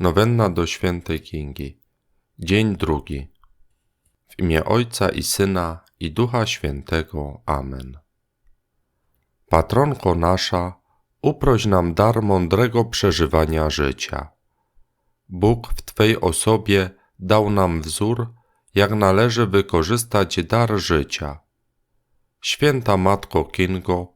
Nowenna do świętej Kingi. Dzień drugi. W imię Ojca i Syna i Ducha Świętego. Amen. Patronko nasza, uproś nam dar mądrego przeżywania życia. Bóg w Twej osobie dał nam wzór, jak należy wykorzystać dar życia. Święta Matko Kingo,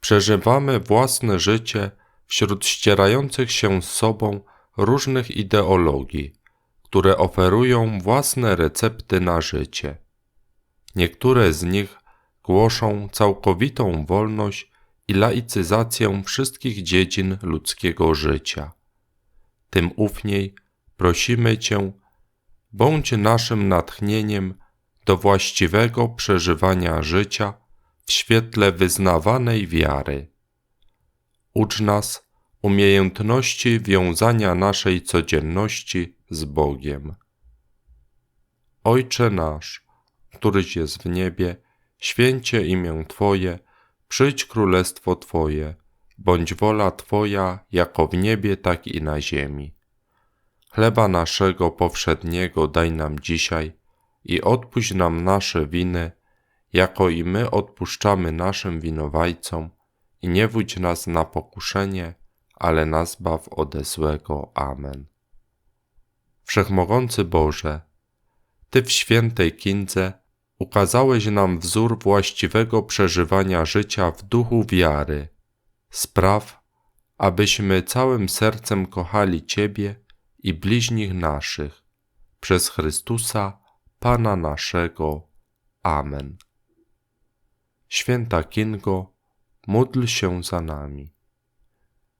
przeżywamy własne życie wśród ścierających się z sobą różnych ideologii, które oferują własne recepty na życie. Niektóre z nich głoszą całkowitą wolność i laicyzację wszystkich dziedzin ludzkiego życia. Tym ufniej prosimy Cię, bądź naszym natchnieniem do właściwego przeżywania życia w świetle wyznawanej wiary. Ucz nas umiejętności wiązania naszej codzienności z Bogiem. Ojcze nasz, któryś jest w niebie, święcie imię Twoje, przyjdź królestwo Twoje, bądź wola Twoja, jako w niebie, tak i na ziemi. Chleba naszego powszedniego daj nam dzisiaj i odpuść nam nasze winy, jako i my odpuszczamy naszym winowajcom, i nie wódź nas na pokuszenie, ale nas baw ode złego. Amen. Wszechmogący Boże, Ty w świętej kindze ukazałeś nam wzór właściwego przeżywania życia w duchu wiary. Spraw, abyśmy całym sercem kochali Ciebie i bliźnich naszych, przez Chrystusa, Pana naszego. Amen. Święta Kingo, módl się za nami.